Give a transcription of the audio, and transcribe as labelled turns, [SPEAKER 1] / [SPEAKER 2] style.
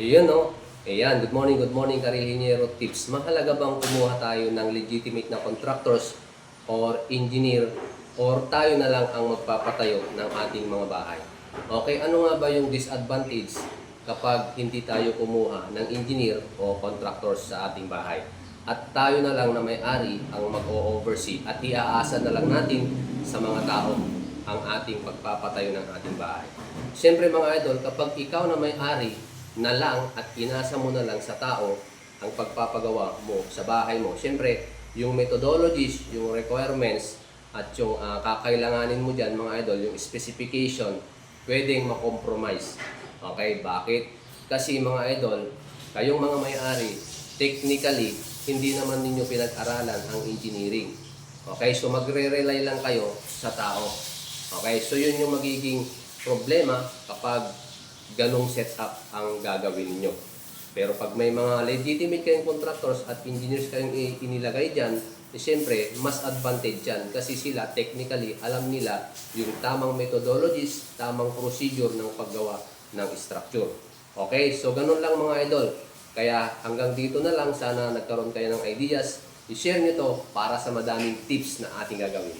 [SPEAKER 1] Ayun no. Ayan, good morning, good morning Kariliniero Tips. Mahalaga bang kumuha tayo ng legitimate na contractors or engineer or tayo na lang ang magpapatayo ng ating mga bahay? Okay, ano nga ba yung disadvantage kapag hindi tayo kumuha ng engineer o contractors sa ating bahay? At tayo na lang na may-ari ang mag-o-oversee at iaasa na lang natin sa mga tao ang ating pagpapatayo ng ating bahay. Siyempre mga idol, kapag ikaw na may-ari na lang at inasa mo na lang sa tao ang pagpapagawa mo sa bahay mo, siyempre yung methodologies, yung requirements, at yung ah, kakailanganin mo dyan mga idol, yung specification, pwedeng makompromise. Okay, bakit? Kasi mga idol, kayong mga may-ari, technically, hindi naman ninyo pinag-aralan ang engineering. Okay, so magre-rely lang kayo sa tao. Okay, so yun yung magiging problema kapag ganong setup ang gagawin nyo. Pero pag may mga legitimate kayong contractors at engineers kayong inilagay dyan, eh, siyempre, mas advantage yan kasi sila technically alam nila yung tamang methodologies, tamang procedure ng paggawa ng structure. Okay, so ganun lang mga idol. Kaya hanggang dito na lang, sana nagkaroon kayo ng ideas. I-share nyo to para sa madaming tips na ating gagawin.